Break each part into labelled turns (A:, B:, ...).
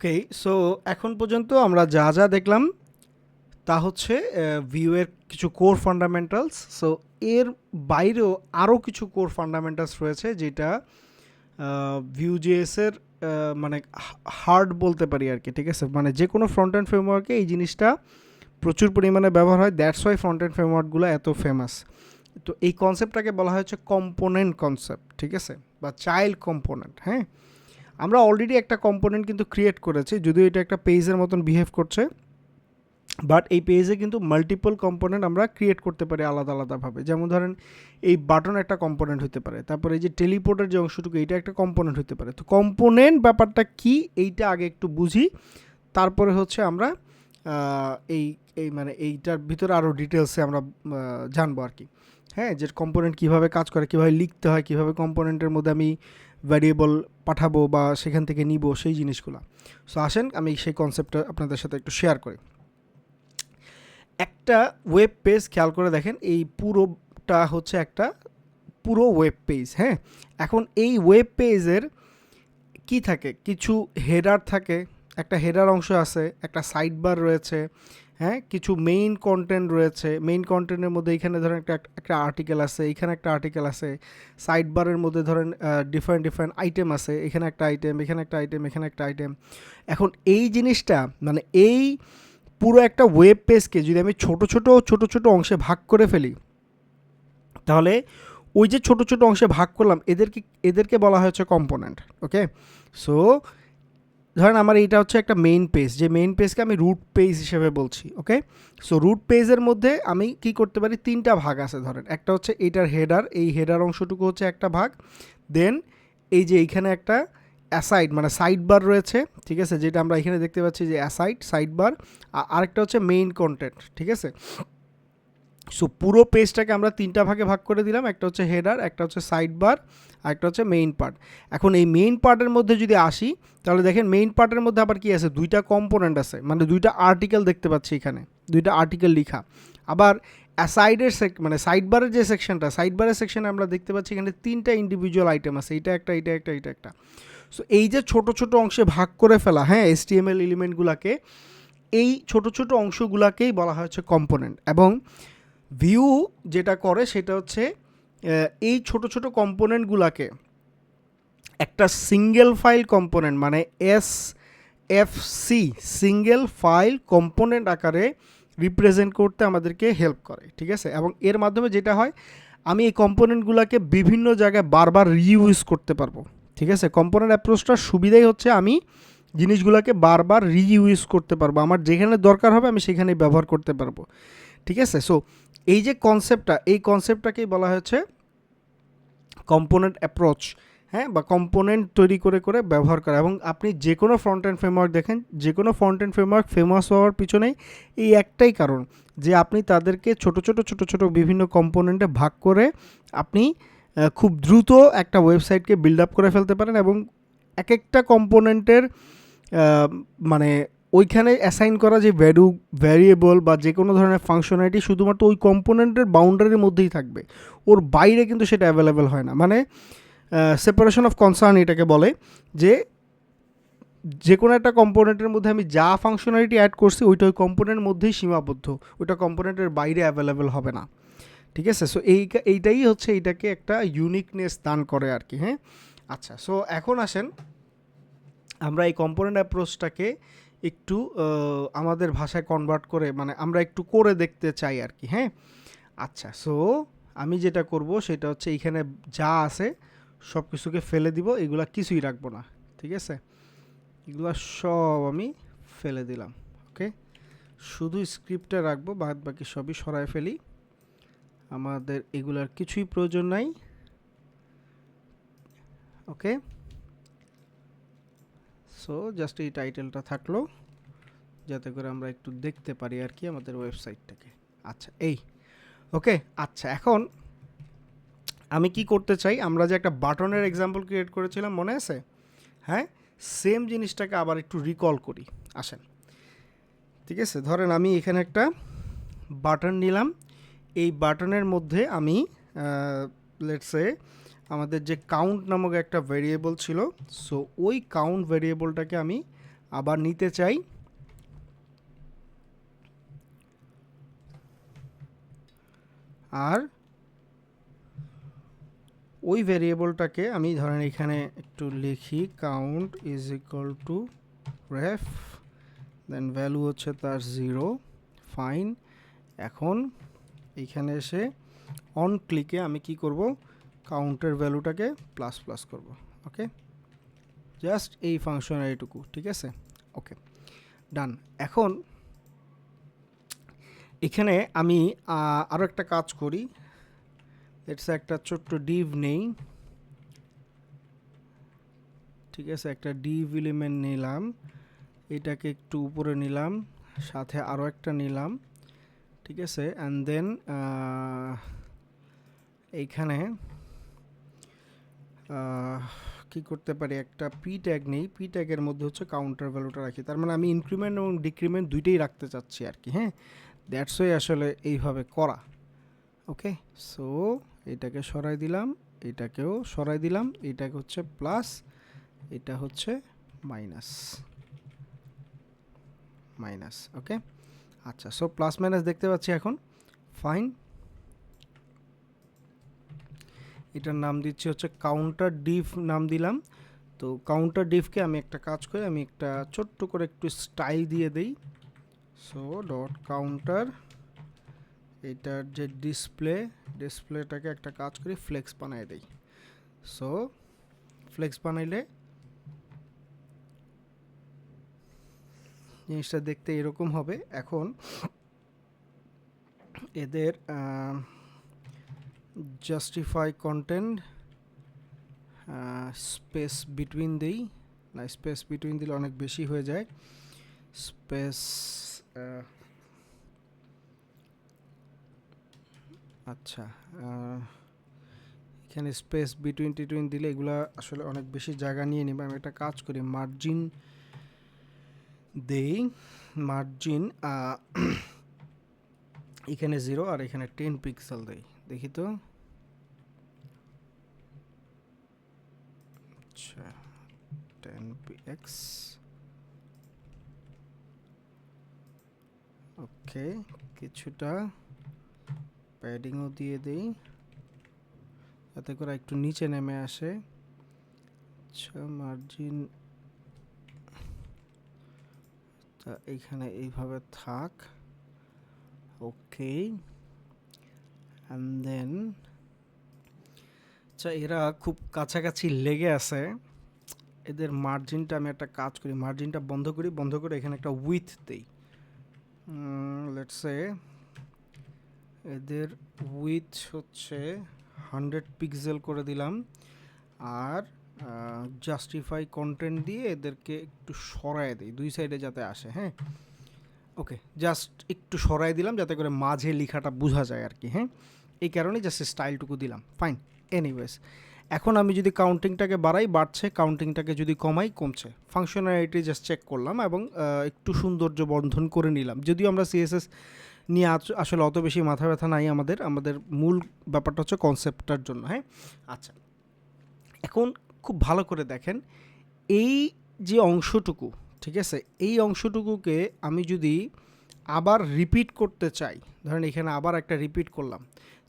A: Okay so এখন পর্যন্ত আমরা যা যা দেখলাম, তা হচ্ছে ভিউয়ের কিছু কোর ফান্ডামেন্টালস সো এর বাইরেও আরও কিছু কোর ফান্ডামেন্টালস রয়েছে যেটা ভিউ জিএসের মানে হার্ড বলতে পারি আর কি, ঠিক আছে? মানে যে কোনো ফ্রন্ট অ্যান্ড ফ্রেমওয়ার্কে এই জিনিসটা প্রচুর পরিমাণে ব্যবহার হয় দ্যাটস ওয়াই ফ্রন্ট অ্যান্ড ফ্রেমওয়ার্কগুলো এত ফেমাস তো এই কনসেপ্টটাকে বলা হচ্ছে কম্পোনেন্ট কনসেপ্ট ঠিক আছে? বা চাইল্ড কম্পোনেন্ট হ্যাঁ? আমরা অলরেডি একটা কম্পোনেন্ট কিন্তু ক্রিয়েট করেছি, যদিও এটা একটা পেজের মতন বিহেভ করছে বাট এই পেজে কিন্তু মাল্টিপল কম্পোনেন্ট আমরা ক্রিয়েট করতে পারি আলাদা আলাদাভাবে। যেমন ধরেন, এই বাটন একটা কম্পোনেন্ট হতে পারে, তারপরে এই যে টেলিপোর্টের যে অংশটুকু, এইটা একটা কম্পোনেন্ট হতে পারে। তো কম্পোনেন্ট ব্যাপারটা কি, এইটা আগে একটু বুঝি, তারপরে হচ্ছে আমরা এই এই মানে এইটার ভিতরে আরও ডিটেলসে আমরা জানব আর কি। হ্যাঁ যে কম্পোনেন্ট কীভাবে কাজ করে, কীভাবে লিখতে হয়, কীভাবে কম্পোনেন্টের মধ্যে আমি ভ্যারিয়েবল পাঠাবো বা সেখান থেকে নিব সেই জিনিসগুলো। সো আসেন, আমি সেই কনসেপ্টটা আপনাদের সাথে একটু শেয়ার করি। একটা ওয়েব পেজ খেয়াল করে দেখেন, এই পুরোটা হচ্ছে একটা পুরো ওয়েব পেজ হ্যাঁ? এখন এই ওয়েব পেজের কি থাকে? কিছু হেডার থাকে, একটা হেডার অংশ আছে, একটা সাইড বার রয়েছে হ্যাঁ কিছু মেইন কন্টেন্ট রয়েছে। মেইন কন্টেন্টের মধ্যে এখানে ধরেন একটা একটা আর্টিকেল আছে, এখানে একটা আর্টিকেল আছে। সাইড বারের মধ্যে ধরেন ডিফারেন্ট ডিফারেন্ট আইটেম আছে। এখানে একটা আইটেম এখানে একটা আইটেম এখানে একটা আইটেম এখন এই জিনিসটা মানে এই পুরো একটা ওয়েব পেজকে যদি আমি ছোট ছোট ছোট ছোট অংশে ভাগ করে ফেলি, তাহলে ওই যে ছোট ছোট অংশে ভাগ করলাম, এদেরকে এদেরকে বলা হয়েছে কম্পোনেন্ট ওকে সো ধরেন আমার এইটা হচ্ছে একটা মেইন পেজ যে মেইন পেজকে আমি রুট পেজ হিসেবে বলছি ওকে সো রুট পেজের মধ্যে আমি কি করতে পারি? তিনটা ভাগ আছে ধরেন। একটা হচ্ছে এইটার হেডার এই হেডার অংশটুকু হচ্ছে একটা ভাগ। দেন এই যে এইখানে একটা অ্যাসাইড মানে সাইড বার রয়েছে, ঠিক আছে? যেটা আমরা এখানে দেখতে পাচ্ছি যে অ্যাসাইড সাইড বার আরেকটা হচ্ছে মেইন কন্টেন্ট ঠিক আছে? সো পুরো পেজটাকে আমরা তিনটা ভাগে ভাগ করে দিলাম। একটা হচ্ছে হেডার একটা হচ্ছে সাইড বার আর একটা হচ্ছে মেইন পার্ট এখন এই মেইন পার্টের মধ্যে যদি আসি, তাহলে দেখেন মেইন পার্টের মধ্যে আবার কি আছে? দুইটা কম্পোনেন্ট আছে। মানে দুইটা আর্টিকেল দেখতে পাচ্ছি এখানে। দুইটা আর্টিকেল লিখা। আবার সাইডের সেক মানে সাইড বারের যে সেকশনটা সাইড বারের সেকশনে আমরা দেখতে পাচ্ছি এখানে তিনটা ইন্ডিভিজুয়াল আইটেম আছে। এটা একটা এটা একটা এইটা একটা। সো এই যে ছোট ছোট অংশে ভাগ করে ফেলা হ্যাঁ এস টি এম এল এলিমেন্টগুলোকে এই ছোট ছোট অংশগুলোকেই বলা হয়েছে কম্পোনেন্ট এবং ভিউ যেটা করে সেটা হচ্ছে এই ছোট ছোট কম্পোনেন্টগুলোকে একটা সিঙ্গেল ফাইল কম্পোনেন্ট মানে S F C single file component আকারে রিপ্রেজেন্ট করতে আমাদেরকে হেল্প করে, ঠিক আছে? এবং এর মাধ্যমে যেটা হয়, আমি এই কম্পোনেন্টগুলোকে বিভিন্ন জায়গায় বারবার রিইউজ করতে পারব, ঠিক আছে? কম্পোনেন্ট অ্যাপ্রোচটার সুবিধাই হচ্ছে আমি জিনিসগুলোকে বারবার রিইউজ করতে পারব, আমার যেখানে দরকার হবে আমি সেখানেই ব্যবহার করতে পারব। ঠিক আছে? সো এই যে কনসেপ্টটা এই কনসেপ্টটাকেই বলা হয়েছে কম্পোনেন্ট অ্যাপ্রোচ হ্যাঁ? বা কম্পোনেন্ট তৈরি করে করে ব্যবহার করা। এবং আপনি যে কোনো ফ্রন্ট অ্যান্ড ফ্রেমওয়ার্ক দেখেন যে কোনো ফ্রন্ট অ্যান্ড ফ্রেমওয়ার্ক ফেমাস হওয়ার পিছনেই এই একটাই কারণ যে আপনি তাদেরকে ছোট ছোট ছোট ছোট বিভিন্ন কম্পোনেন্টে ভাগ করে আপনি খুব দ্রুত একটা ওয়েবসাইটকে বিল্ড আপ করে ফেলতে পারেন এবং এক একটা কম্পোনেন্টের মানে ওইখানে অ্যাসাইন করা যে ভ্যালু ভ্যারিয়েবল বা যে কোনো ধরনের ফাংশনালিটি শুধুমাত্র ওই কম্পোনেন্টের বাউন্ডারির মধ্যেই থাকবে। ওর বাইরে কিন্তু সেটা অ্যাভেলেবেল হয় না। মানে সেপারেশন অফ কনসার্ন এটাকে বলে যে যে কোনো একটা কম্পোনেন্টের মধ্যে আমি যা ফাংশনালিটি অ্যাড করছি, ওইটা ওই কম্পোনেন্টের মধ্যেই সীমাবদ্ধ। ওইটা কম্পোনেন্টের বাইরে অ্যাভেলেবেল হবে না। ঠিক আছে? সো এই এইটাই হচ্ছে এইটাকে একটা ইউনিকনেস দান করে আর কি হ্যাঁ? আচ্ছা সো এখন আসেন, আমরা এই কম্পোনেন্ট অ্যাপ্রোচটাকে একটু আমাদের ভাষায় কনভার্ট করে মানে আমরা একটু করে দেখতে চাই আর কি হ্যাঁ? আচ্ছা সো আমি যেটা করব সেটা হচ্ছে এইখানে যা আছে সব কিছুকে ফেলে দিব, এগুলা কিছুই রাখব না, ঠিক আছে? এগুলা সব আমি ফেলে দিলাম ওকে শুধু স্ক্রিপ্টে রাখব বাদ বাকি সবই সরায় ফেলি। আমাদের এগুলার কিছুই প্রয়োজন নাই ওকে সো জাস্ট এই টাইটেলটা থাকল, যাতে করে আমরা একটু দেখতে পারি আর কি আমাদের ওয়েবসাইটটাকে আচ্ছা এই। ওকে আচ্ছা এখন আমি কি করতে চাই? আমরা যে একটা বাটনের এক্সাম্পল ক্রিয়েট করেছিলাম, মনে আছে? হ্যাঁ? সেম জিনিসটাকে আবার একটু রিকল করি। আসেন। ঠিক আছে? ধরেন আমি এখানে একটা বাটন নিলাম। এই বাটনের মধ্যে আমি লেটসে আমাদের যে কাউন্ট নামক একটা ভেরিয়েবল ছিল সো ওই কাউন্ট ভেরিয়েবলটাকে আমি আবার নিতে চাই। আর ওই ভেরিয়েবলটাকে আমি ধরেন এখানে একটু লিখি count is equal to ref then value হচ্ছে তার জিরো ফাইন এখন এইখানে এসে অন ক্লিকে আমি কি করব? কাউন্টের ভ্যালুটাকে প্লাস প্লাস করব ওকে জাস্ট এই ফাংশনারিটুকু ঠিক আছে? ওকে ডান এখন এখানে আমি আরও একটা কাজ করি। এটস একটা ছোট্ট ডিভ নেই। ঠিক আছে, একটা ডিভ এলিমেন্ট নিলাম। এটাকে একটু উপরে নিলাম, সাথে আরও একটা নিলাম। ঠিক আছে অ্যান্ড দেন এইখানে কি করতে পারি? একটা পি ট্যাগ নেই। পি ট্যাগের মধ্যে হচ্ছে কাউন্টার ভ্যালুটা রাখি। তার মানে আমি ইনক্রিমেন্ট এবং ডিক্রিমেন্ট দুইটাই রাখতে চাচ্ছি আর কি হ্যাঁ? দ্যাটস ওই আসলে এইভাবে করা। ওকে সো এটাকে সরাই দিলাম, এটাকেও সরাই দিলাম। এটাকে হচ্ছে প্লাস এটা হচ্ছে মাইনাস মাইনাস ওকে আচ্ছা সো প্লাস মাইনাস দেখতে পাচ্ছি এখন। ফাইন এটার নাম দিচ্ছি হচ্ছে কাউন্টার ডিফ নাম দিলাম। তো কাউন্টার ডিফকে আমি একটা কাজ করি আমি একটা ছোট্ট করে একটু স্টাইল দিয়ে দেই। সো ডট কাউন্টার এটার যে ডিসপ্লে ডিসপ্লেটাকে একটা কাজ করি ফ্লেক্স বানাই দেই। সো ফ্লেক্স বানাইলে জিনিসটা দেখতে এরকম হবে। এখন এদের জাস্টিফাই কন্টেন্ট স্পেস বিটুইন দিই। না স্পেস বিটুইন দিলে অনেক বেশি হয়ে যায়। স্পেস আচ্ছা এখানে স্পেস বিটুইন টিটুইন দিলে এগুলা আসলে অনেক বেশি জায়গা নিয়ে নেবে। আমি একটা কাজ করি মার্জিন দেই মার্জিন এখানে জিরো আর এখানে টেন পিক্সেল দেই। দেখি তো আচ্ছা টেন এক্স ওকে কিছুটা প্যাডিংও দিয়ে দেই। যাতে করে একটু নিচে নেমে আসে। আচ্ছা মার্জিন তা এইখানে এইভাবে থাক। ওকে অ্যান্ড দেন আচ্ছা এরা খুব কাছাকাছি লেগে আছে। এদের মার্জিনটা আমি একটা কাজ করি মার্জিনটা বন্ধ করি, বন্ধ করে এখানে একটা উইথ দেই। লেটসে এদের উইথ হচ্ছে হান্ড্রেড পিক্সেল করে দিলাম আর জাস্টিফাই কন্টেন্ট দিয়ে এদেরকে একটু সরায় দিই, দুই সাইডে যাতে আসে হ্যাঁ? ওকে জাস্ট একটু সরাই দিলাম যাতে করে মাঝে লেখাটা বোঝা যায় আর কি হ্যাঁ? এই কারণে জাস্ট স্টাইলটুকু দিলাম ফাইন এনিওয়েজ এখন আমি যদি কাউন্টিংটাকে বাড়াই, বাড়ছে কাউন্টিংটাকে যদি কমাই, কমছে। ফাংশনালিটি জাস্ট চেক করলাম এবং একটু সৌন্দর্য বন্ধন করে নিলাম। যদিও আমরা সিএসএস নিয়ে আসলে অত বেশি মাথা ব্যথা নাই আমাদের আমাদের মূল ব্যাপারটা হচ্ছে কনসেপ্টটার জন্য হ্যাঁ? আচ্ছা। এখন খুব ভালো করে দেখেন, এই যে অংশটুকু, ঠিক আছে? এই অংশটুকুকে আমি যদি আবার রিপিট করতে চাই, ধরেন এখানে আবার একটা রিপিট করলাম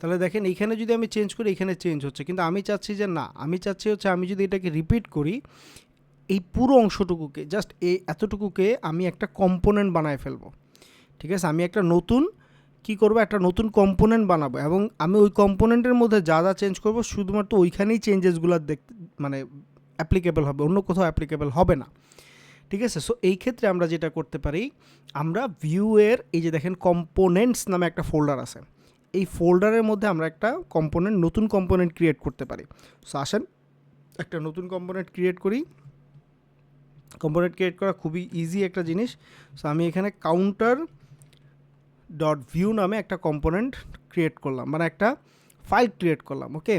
A: তাহলে দেখেন এখানে যদি আমি চেঞ্জ করি এখানে চেঞ্জ হচ্ছে। কিন্তু আমি চাচ্ছি যে না, আমি চাচ্ছি হচ্ছে আমি যদি এটাকে রিপিট করি, এই পুরো অংশটুকুকে জাস্ট এই এতটুকুকে আমি একটা কম্পোনেন্ট বানায় ফেলব। ঠিক আছে? আমি একটা নতুন, কি করব? একটা নতুন কম্পোনেন্ট বানাবো এবং আমি ওই কম্পোনেন্টের মধ্যে যা যা চেঞ্জ করব, শুধুমাত্র ওইখানেই চেঞ্জেসগুলো দেখতে মানে অ্যাপ্লিকেবল হবে, অন্য কোথাও অ্যাপ্লিকেবল হবে না। ঠিক আছে? সো এই ক্ষেত্রে আমরা যেটা করতে পারি, আমরা ভিউয়ের এই যে দেখেন কম্পোনেন্টস নামে একটা ফোল্ডার আছে। এই ফোল্ডারের মধ্যে আমরা একটা কম্পোনেন্ট নতুন কম্পোনেন্ট ক্রিয়েট করতে পারি। সো আসেন, একটা নতুন কম্পোনেন্ট ক্রিয়েট করি। কম্পোনেন্ট ক্রিয়েট করা খুবই ইজি একটা জিনিস। সো আমি এখানে কাউন্টার ডট ভিউ নামে একটা কম্পোনেন্ট ক্রিয়েট করলাম। মানে একটা ফাইল ক্রিয়েট করলাম ওকে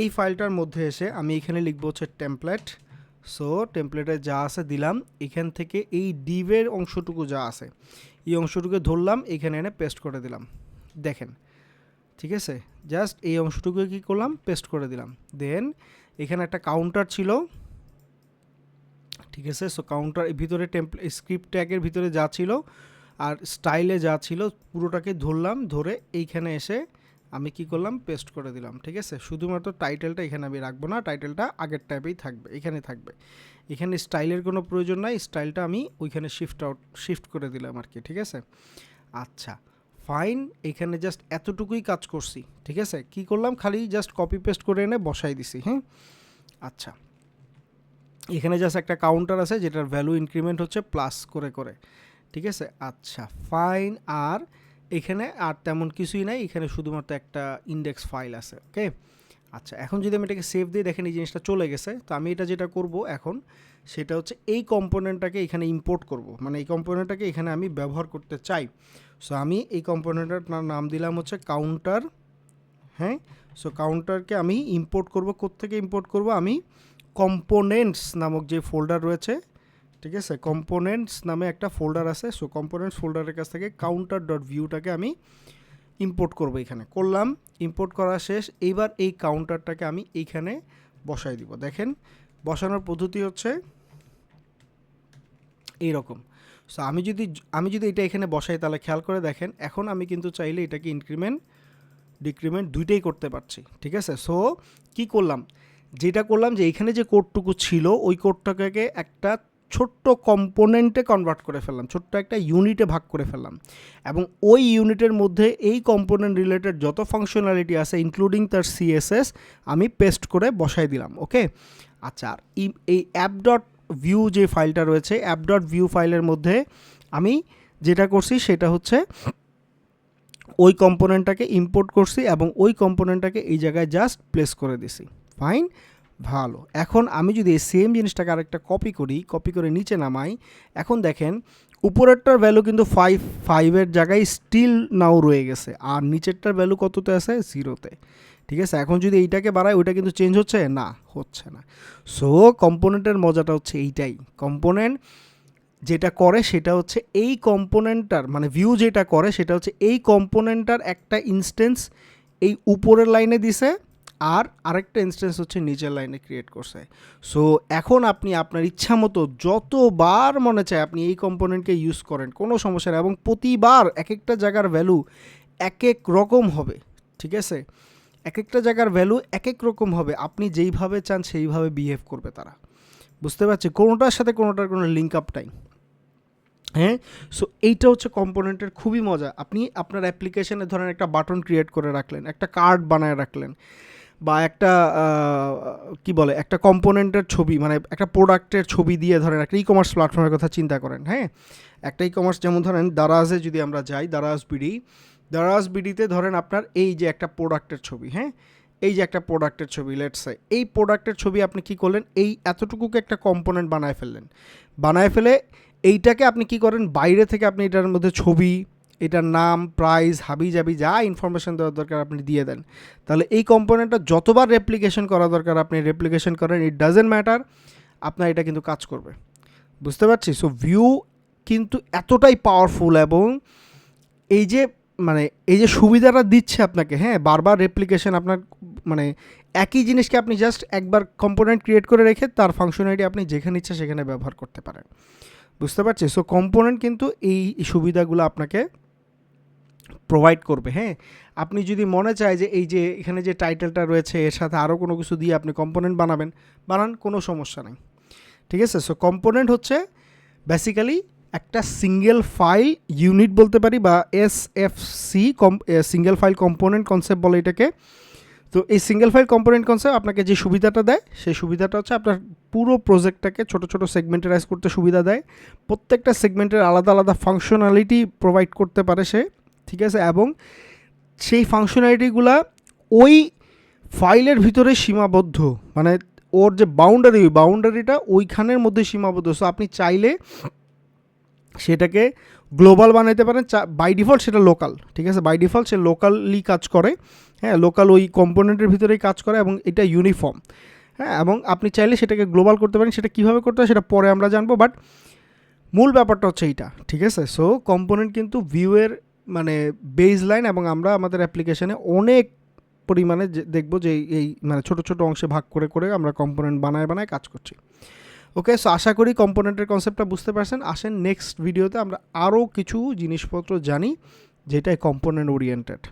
A: এই ফাইলটার মধ্যে এসে আমি এখানে লিখব হচ্ছে টেমপ্লেট সো টেমপ্লেটে যা আছে দিলাম, এখান থেকে এই ডিভের অংশটুকু যা আছে, এই অংশটুকু ধরলাম, এখানে এনে পেস্ট করে দিলাম। দেখেন ঠিক আছে? জাস্ট এই অংশটুকু কী করলাম? পেস্ট করে দিলাম। দেন এখানে একটা কাউন্টার ছিল। ঠিক আছে? সো কাউন্টার ভিতরে টেম্পল স্ক্রিপ্ট ট্যাগের ভিতরে যা ছিল আর স্টাইলে যা ছিল, পুরোটাকে ধরলাম, ধরে এইখানে এসে আমি কি করলাম? পেস্ট করে দিলাম। ঠিক আছে? শুধুমাত্র টাইটেলটা এখানে আমি রাখব না টাইটেলটা আগের টাইপেই থাকবে, এখানে থাকবে। এখানে স্টাইলের কোনো প্রয়োজন নাই স্টাইলটা আমি ওইখানে শিফট আউট শিফট করে দিলাম আর কি, ঠিক আছে? আচ্ছা। ফাইন, এখানে জাস্ট এতটুকুই কাজ করছি, ঠিক আছে? কি করলাম? খালি জাস্ট কপি পেস্ট করে এনে বসাই দিছি হ্যাঁ? আচ্ছা। এখানে জাস্ট একটা কাউন্টার আছে, যেটার ভ্যালু ইনক্রিমেন্ট হচ্ছে প্লাস করে করে, ঠিক আছে? আচ্ছা ফাইন আর এখানে আর তেমন কিছুই নাই, এখানে শুধুমাত্র একটা ইন্ডেক্স ফাইল আছে ওকে আচ্ছা এখন যদি আমি এটাকে সেভ দিয়ে দেখেন এই জিনিসটা চলে গেছে, তো আমি এটা যেটা করব এখন সেটা হচ্ছে এই কম্পোনেন্টটাকে এখানে ইম্পোর্ট করব। মানে এই কম্পোনেন্টটাকে এখানে আমি ব্যবহার করতে চাই। সো আমি এই কম্পোনেন্টটার নাম দিলাম হচ্ছে কাউন্টার হ্যাঁ? সো কাউন্টারকে আমি ইম্পোর্ট করব। কোত্থেকে ইম্পোর্ট করব? আমি কম্পোনেন্টস নামক যে ফোল্ডার রয়েছে, ঠিক আছে? কম্পোনেন্টস নামে একটা ফোল্ডার আছে। সো কম্পোনেন্টস ফোল্ডারের কাছ থেকে কাউন্টার ডট ভিউটাকে আমি ইম্পোর্ট করব এখানে। করলাম ইম্পোর্ট করা শেষ। এইবার এই কাউন্টারটাকে আমি এইখানে বসাই দিব। দেখেন, বসানোর পদ্ধতি হচ্ছে এই রকম সো আমি যদি আমি যদি এটা এখানে বসাই, তাহলে খেয়াল করে দেখেন, এখন আমি কিন্তু চাইলে এটাকে ইনক্রিমেন্ট ডিক্রিমেন্ট দুইটাই করতে পারছি, ঠিক আছে? সো কি করলাম? যেটা করলাম যে, এখানে যে কোডটুকু ছিল, ওই কোডটাকে একটা ছোট্ট কম্পোনেন্টে কনভার্ট করে ফেললাম, ছোট্ট একটা ইউনিটে ভাগ করে ফেললাম। এবং ওই ইউনিটের মধ্যে এই কম্পোনেন্ট রিলেটেড যত ফাংশনালিটি আছে ইনক্লুডিং তার সিএসএস আমি পেস্ট করে বসাই দিলাম ওকে আচ্ছা এই অ্যাপ ডট ভিউ যে ফাইলটা রয়েছে অ্যাপ ডট ভিউ ফাইলের মধ্যে আমি যেটা করছি সেটা হচ্ছে ওই কম্পোনেন্টটাকে ইম্পোর্ট করছি এবং ওই কম্পোনেন্টটাকে এই জায়গায় জাস্ট প্লেস করে দিছি। ফাইন ভালো। এখন আমি যদি এই সেম জিনিসটাকে আরেকটা কপি করি কপি করে নিচে নামাই, এখন দেখেন উপরেরটার ভ্যালু কিন্তু ফাইভ ফাইভের জায়গায় স্টিল নাও রয়ে গেছে। আর নিচেরটার ভ্যালু কততে আছে? জিরোতে ঠিক আছে? এখন যদি এইটাকে বাড়ায় ওইটা কিন্তু চেঞ্জ হচ্ছে? না হচ্ছে না। সো কম্পোনেন্টের মজাটা হচ্ছে এইটাই। কম্পোনেন্ট যেটা করে, সেটা হচ্ছে এই কম্পোনেন্টটার মানে ভিউ যেটা করে, সেটা হচ্ছে এই কম্পোনেন্টটার একটা ইনস্টেন্স এই উপরের লাইনে দিছে আর আরেকটা ইনস্টেন্স হচ্ছে নিচের লাইনে ক্রিয়েট করছে। সো এখন আপনি আপনার ইচ্ছা মতো যতবার মনে চায় আপনি এই কম্পোনেন্টকে ইউজ করেন, কোনো সমস্যা নেই। এবং প্রতিবার এক একটা জায়গার ভ্যালু এক এক রকম হবে, ঠিক আছে? এক একটা জায়গার ভ্যালু এক এক রকম হবে। আপনি যেইভাবে চান সেইভাবে বিহেভ করবে তারা। বুঝতে পারছি? কোনোটার সাথে কোনোটার কোনো লিঙ্ক আপ নাই। হ্যাঁ? সো এইটা হচ্ছে কম্পোনেন্টের খুবই মজা। আপনি আপনার অ্যাপ্লিকেশনে ধরেন একটা বাটন ক্রিয়েট করে রাখলেন, একটা কার্ড বানায় রাখলেন, বা একটা কি বলে, একটা কম্পোনেন্টের ছবি মানে একটা প্রোডাক্টের ছবি দিয়ে ধরেন একটা ই কমার্স প্ল্যাটফর্মের কথা চিন্তা করেন হ্যাঁ? একটা ই কমার্স যেমন ধরেন দারাজে যদি আমরা যাই, দারাজ বিডি দারাজ বিডিতে ধরেন আপনার এই যে একটা প্রোডাক্টের ছবি হ্যাঁ? এই যে একটা প্রোডাক্টের ছবি লেটসে এই প্রোডাক্টের ছবি আপনি কি করলেন? এই এতটুকুকে একটা কম্পোনেন্ট বানায় ফেললেন। বানায় ফেলে এইটাকে আপনি কি করেন? বাইরে থেকে আপনি এটার মধ্যে ছবি, এটার নাম প্রাইস হাবি জাবি যা ইনফরমেশন দেওয়ার দরকার আপনি দিয়ে দেন। তাহলে এই কম্পোনেন্টটা যতবার রেপ্লিকেশন করা দরকার আপনি রেপ্লিকেশন করেন ইট ডাজেন্ট ম্যাটার আপনার এটা কিন্তু কাজ করবে। বুঝতে পারছি? সো ভিউ কিন্তু এতটাই পাওয়ারফুল এবং এই যে মানে এই যে সুবিধাটা দিচ্ছে আপনাকে হ্যাঁ বারবার রেপ্লিকেশন আপনার মানে একই জিনিসকে আপনি জাস্ট একবার কম্পোনেন্ট ক্রিয়েট করে রেখে তার ফাংশনালিটি আপনি যেখানে ইচ্ছা সেখানে ব্যবহার করতে পারেন। বুঝতে পারছি সো কম্পোনেন্ট কিন্তু এই সুবিধাগুলো আপনাকে প্রোভাইড করবে হ্যাঁ। আপনি যদি মনে চায় যে এই যে এখানে যে টাইটেলটা রয়েছে, এর সাথে আরও কোনো কিছু দিয়ে আপনি কম্পোনেন্ট বানাবেন, বানান, কোনো সমস্যা নেই। ঠিক আছে? সো কম্পোনেন্ট হচ্ছে বেসিক্যালি একটা সিঙ্গেল ফাইল ইউনিট বলতে পারি বা এস এফ সি কম সিঙ্গেল ফাইল কম্পোনেন্ট কনসেপ্ট বলে এটাকে। তো এই সিঙ্গেল ফাইল কম্পোনেন্ট কনসেপ্ট আপনাকে যে সুবিধাটা দেয়, সেই সুবিধাটা হচ্ছে আপনার পুরো প্রজেক্টটাকে ছোট ছোট সেগমেন্টারাইজ করতে সুবিধা দেয়। প্রত্যেকটা সেগমেন্টের আলাদা আলাদা ফাংশনালিটি প্রোভাইড করতে পারে সে, ঠিক আছে? এবং সেই ফাংশনালিটিগুলা ওই ফাইলের ভিতরে সীমাবদ্ধ। মানে ওর যে বাউন্ডারি বাউন্ডারিটা ওইখানের মধ্যে সীমাবদ্ধ। সো আপনি চাইলে সেটাকে গ্লোবাল বানাইতে পারেন বাই ডিফল্ট সেটা লোকাল ঠিক আছে? বাই ডিফল্ট সে লোকালি কাজ করে হ্যাঁ? লোকাল ওই কম্পোনেন্টের ভিতরেই কাজ করে এবং এটা ইউনিফর্ম হ্যাঁ? এবং আপনি চাইলে সেটাকে গ্লোবাল করতে পারেন, সেটা কীভাবে করতে হয় সেটা পরে আমরা জানব বাট মূল ব্যাপারটা হচ্ছে এইটা, ঠিক আছে? সো কম্পোনেন্ট কিন্তু ভিউয়ের মানে বেজ লাইন এবং আমরা আমাদের অ্যাপ্লিকেশানে অনেক পরিমাণে দেখব যে এই মানে ছোট ছোট অংশে ভাগ করে করে আমরা কম্পোনেন্ট বানায় বানায় কাজ করছি। ওকে সো আশা করি কম্পোনেন্টের কনসেপ্টটা বুঝতে পারছেন। আসেন নেক্সট ভিডিওতে আমরা আরও কিছু জিনিসপত্র জানি, যেটাই কম্পোনেন্ট ওরিয়েন্টেড